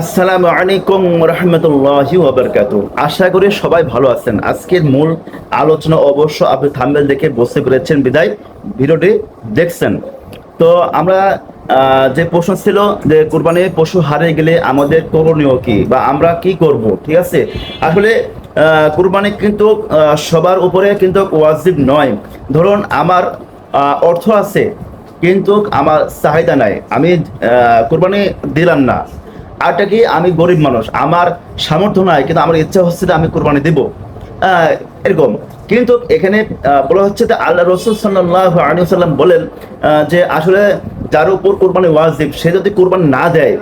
আসসালামু আলাইকুম রহমতুল্লাহি ওবরকাত আশা করি সবাই ভালো আছেন। আজকের মূল আলোচনা অবশ্য আপনি থাম্বেল দেখে বুঝতে পেরেছেন, বিদায়। ভিডিওটি দেখছেন। তো আমরা যে প্রশ্ন ছিল যে কোরবানির পশু হারিয়ে গেলে আমাদের করণীয় কি বা আমরা কি করব, ঠিক আছে? আসলে কোরবানি কিন্তু সবার উপরে কিন্তু ওয়াজিব নয়। ধরুন, আমার অর্থ আছে, কিন্তু আমার চাহিদা নাই। আমি কোরবানি দিলাম না। আরটা কি, আমি গরিব মানুষ, আমার সামর্থ্য নাই, কিন্তু আমার ইচ্ছা হচ্ছে যে আমি কোরবানি দেব। এরকম। কিন্তু এখানে বলা হচ্ছে যে আল্লাহ রসুল সাল্লাহ আলিয়াল্লাম বলেন যে আসলে যার উপর কোরবানি ওয়াজিব, সে যদি কোরবানি না দেয়,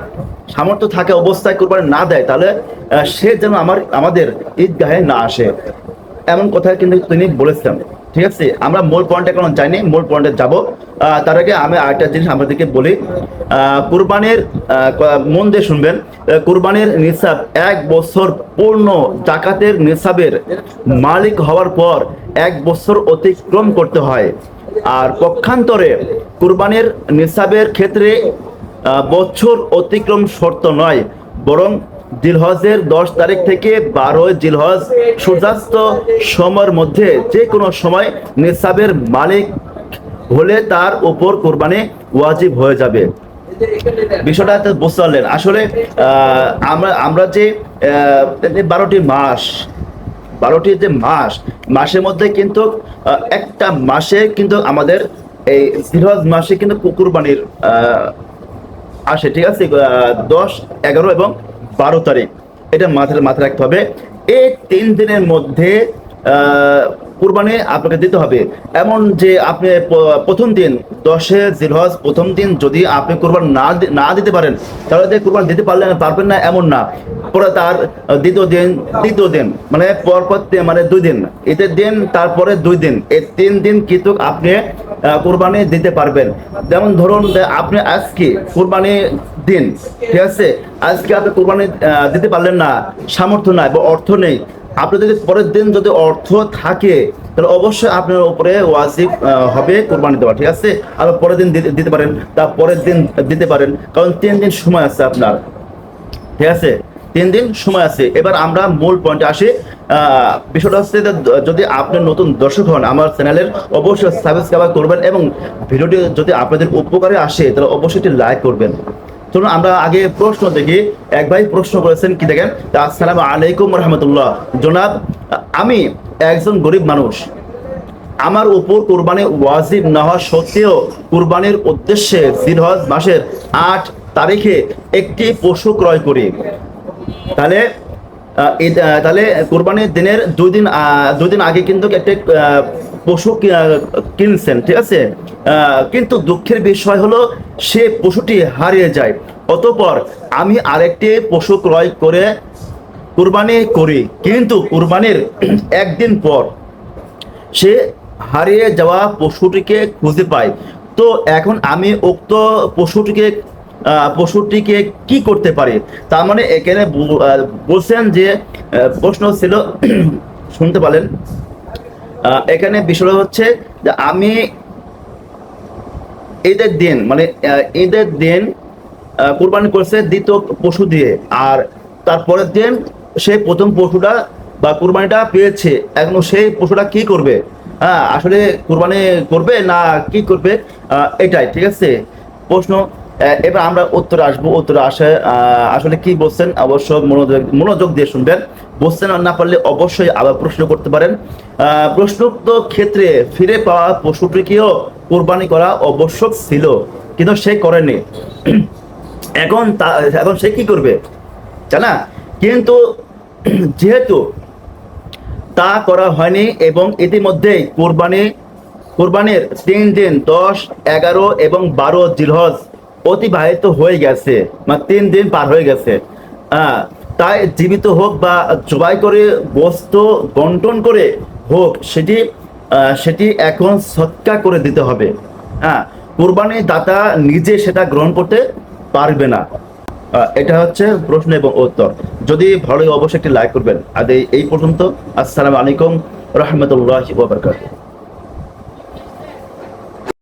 সামর্থ্য থাকে অবস্থায় কোরবানি না দেয়, তাহলে সে যেন আমার, আমাদের ঈদগাহে না আসে। এমন কথা কিন্তু তিনি বলেছেন। ঠিক আছে? আমরা মূল পয়েন্টে এখন যাইনি, মূল পয়েন্টে যাব। তার আগে আমি আরেকটা জিনিস আমাদেরকে বলি। কুরবানির মন দিয়ে শুনবেন। কুরবানির নিসাব এক বছর পূর্ণ জাকাতের নিসাবের মালিক হওয়ার পর এক বছর অতিক্রম করতে হয়। আর পক্ষান্তরে কুরবানির নিসাবের ক্ষেত্রে বছর অতিক্রম শর্ত নয়, বরং জিলহজের দশ তারিখ থেকে বারোই জিলহজ সূর্যাস্ত সময়ের মধ্যে যে কোনো সময় নিসাবের মালিক হলে তার উপর কোরবানি ওয়াজিব হয়ে যাবে। বিষয়টা বুঝতে পারলেন। আসলে আমরা আমরা যে বারোটি মাস বারোটি যে মাস মাসের মধ্যে কিন্তু একটা মাসে কিন্তু আমাদের এই জিলহজ মাসে কিন্তু কুরবানির আহ, আসে ঠিক আছে? দশ এগারো এবং বারো তারিখ। এটা মাথায় মাথায় রাখতে হবে। এই তিন দিনের মধ্যে কুরবানি আপনাকে দিতে হবে। এমন যে আপনি প্রথম দিন, দশে জিলহজ প্রথম দিন যদি আপনি কোরবান না না দিতে পারেন, তাহলে যে কোরবান দিতে পারলেন পারবেন না, এমন না। পরে তার দ্বিতীয় দিন, তৃতীয় দিন মানে পরপর মানে দুই দিন। ঈদের দিন, তারপরে দুই দিন। এই তিন দিন কিন্তু আপনি কোরবানি দিতে পারবেন। যেমন ধরুন আপনি আজকে কোরবানি দিন, ঠিক আছে? আজকে আপনি কোরবানি দিতে পারলেন না, সামর্থ্য নাই বা অর্থ নেই। আপনি যদি পরের দিন যদি অর্থ থাকে, তাহলে অবশ্যই আপনার উপরে ওয়াজিব হবে কোরবানি দেওয়া, ঠিক আছে? আর পরের দিন দিতে- পারেন তার পরের দিন দিতে পারেন, কারণ তিন দিন সময় আছে আপনার, ঠিক আছে? তিন দিন সময় আছে। এবার আমরা মূল পয়েন্টে আসি বিষয়টা হচ্ছে যদি আপনি নতুন দর্শক হন আমার চ্যানেলের, অবশ্যই সাবস্ক্রাইব করবেন এবং ভিডিওটি যদি আপনাদের উপকারে আসে, তাহলে অবশ্যই একটি লাইক করবেন। চলুন আমরা আগে প্রশ্ন দেখি। এক ভাই প্রশ্ন করেছেন, কি দেখেন? আসসালামু আলাইকুম রহমতুল্লাহ। জনাব, আমি একজন গরিব মানুষ। আমার উপর কোরবানি ওয়াজিব না হওয়া সত্ত্বেও কোরবানির উদ্দেশ্যে জিলহজ মাসের আট তারিখে একটি পশু ক্রয় করি। তাহলে তাহলে কোরবানির দিনের দুই দিন দুই দিন আগে কিন্তু একটা পশু কিনছেন, ঠিক আছে? কিন্তু দুঃখের বিষয় হলো সে পশুটি হারিয়ে যায়। অতপর আমি আরেকটি পশু ক্রয় করে কুরবানি করি। কিন্তু কুরবানির একদিন পর সে হারিয়ে যাওয়া পশুটিকে খুঁজে পায়। তো এখন আমি উক্ত পশুটিকে পশুটিকে কি করতে পারে? তার মানে এখানে বলছেন যে প্রশ্ন ছিল, শুনতে পারেন এখানে বিষয় হচ্ছে যে আমি ঈদের দিন মানে ঈদের দিন কুরবানি করছে দ্বিতীয় পশু দিয়ে, আর তারপরের দিন সে প্রথম পশুটা বা কুরবানিটা পেয়েছে। এখন সেই পশুটা কি করবে? হ্যাঁ আসলে কোরবানি করবে না কি করবে? এটাই, ঠিক আছে? প্রশ্ন এবার আমরা উত্তরে আসব, উত্তরে আসে আসলে কি বলছেন? অবশ্য মনোযোগ মনোযোগ দিয়ে শুনবেন। বুঝতে না না পারলে অবশ্যই আবার প্রশ্ন করতে পারেন। প্রশ্নোক্ত ক্ষেত্রে ফিরে পাওয়া পশুটিকেও কোরবানি করা আবশ্যক ছিল, কিন্তু সে করেনি। এখন এখন সে কি করবে? জানা কিন্তু যেহেতু তা করা হয়নি এবং ইতিমধ্যেই কোরবানি কোরবানির তিন দিন, দশ, এগারো এবং বারো জিলহজ অতিবাহিত হয়ে গেছে মানে তিন দিন পার হয়ে গেছে। তাই জীবিত হোক বা জবাই করে বস্তু বন্টন করে হোক, সেটি সেটি এখন সৎকার করে দিতে হবে। হ্যাঁ কোরবানি দাতা নিজে সেটা গ্রহণ করতে পারবে না। এটা হচ্ছে প্রশ্ন এবং উত্তর। যদি ভালো অবশ্যই একটি লাইক করবেন। আর এই- পর্যন্ত। আসসালামু আলাইকুম। রহমতুল্লাহ বাবরকাত